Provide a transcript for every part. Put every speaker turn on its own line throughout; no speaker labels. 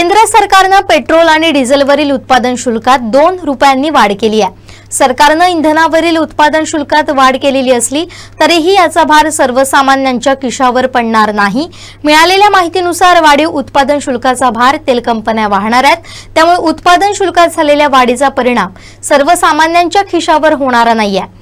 केंद्र सरकारनं पेट्रोल आणि डिझेलवरील उत्पादन शुल्कात दोन रुपयांनी वाढ केली आहे. सरकारनं इंधनावरील उत्पादन शुल्कात वाढ केलेली असली तरीही याचा भार सर्वसामान्यांच्या खिशावर पडणार नाही. मिळालेल्या माहितीनुसार वाढीव उत्पादन शुल्काचा भार तेल कंपन्या वाहणार आहेत. त्यामुळे उत्पादन शुल्कात झालेल्या वाढीचा परिणाम सर्वसामान्यांच्या खिशावर होणारा नाही आहे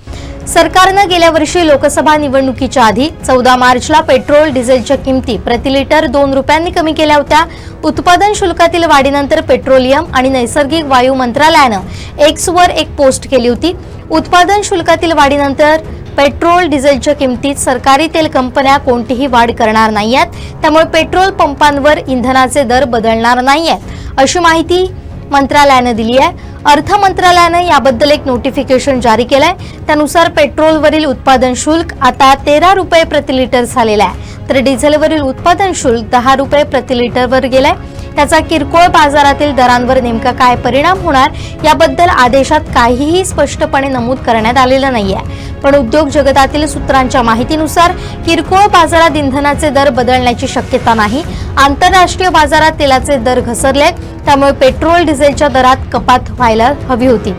सरकारनं गेल्या वर्षी लोकसभा निवडणुकीच्या आधी चौदा मार्चला पेट्रोल डिझेलच्या किमती प्रति लिटर दोन रुपयांनी कमी केल्या होत्या. उत्पादन शुल्कातील वाढीनंतर पेट्रोलियम आणि नैसर्गिक वायू मंत्रालयानं एक्सवर एक पोस्ट केली होती. उत्पादन शुल्कातील वाढीनंतर पेट्रोल डिझेलच्या किमतीत सरकारी तेल कंपन्या कोणतीही वाढ करणार नाहीयेत. त्यामुळे पेट्रोल पंपांवर इंधनाचे दर बदलणार नाहीयेत. अशी माहिती मंत्रालयानं दिली आहे. अर्थ मंत्रालयानं याबद्दल एक नोटिफिकेशन जारी केलंय. त्यानुसार पेट्रोलवरील उत्पादन शुल्क आता तेरा रुपये प्रति लिटर झालेलं आहे. तर डिझेलवरील उत्पादन शुल्क दहा रुपये प्रति लिटरवर गेलंय. त्याचा किरकोळ बाजारातील दरांवर नेमका काय परिणाम होणार याबद्दल आदेशात काहीही स्पष्टपणे नमूद करण्यात आलेलं नाहीये. पण उद्योग जगतातील सूत्रांच्या माहितीनुसार किरकोळ बाजारात इंधनाचे दर बदलण्याची शक्यता नाही. आंतरराष्ट्रीय बाजारात तेलाचे दर घसरले त्यामुळे पेट्रोल डिझेलच्या दरात कपात व्हायला हवी होती.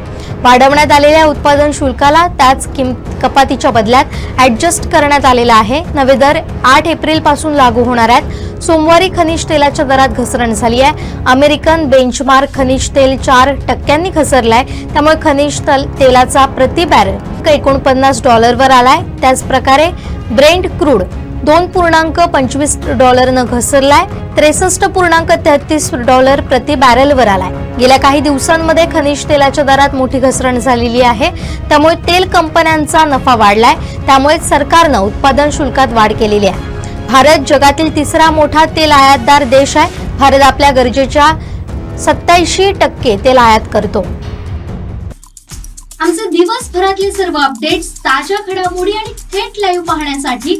वाढवण्यात आलेल्या उत्पादन शुल्काला त्याच किम कपातीच्या बदल्यात ऍडजस्ट करण्यात आलेला आहे. नवे दर आठ एप्रिलपासून लागू होणार आहेत. सोमवारी खनिज तेलाच्या दरात घसरण झाली आहे. अमेरिकन बेंचमार्क खनिज तेल चार टक्क्यांनी घसरलाय. त्यामुळे खनिज तल- तेलाचा प्रति बॅरल एकोणपन्नास डॉलरवर आलाय. त्याचप्रकारे ब्रेंड क्रूड दोन पूर्णांक पंचवीस डॉलरनं घसरलाय. त्रेसष्ट पूर्णांक तेहतीस डॉलर प्रति बॅरलवर आलाय. गेल्या काही दिवसांमध्ये खनिज तेलाच्या दरात मोठी घसरण झालेली आहे. त्यामुळे तेल कंपन्यांचा नफा वाढलाय. त्यामुळे सरकारनं उत्पादन शुल्कात वाढ केलेली आहे. भारत जगातील तिसरा मोठा तेल आयातदार देश आहे. भारत आपल्या गरजेच्या सत्याऐंशी टक्के तेल आयात करतो.
आमचे दिवसभरातले सर्व अपडेट्स ताज्या घडामोडी आणि थेट लाईव्ह पाहण्यासाठी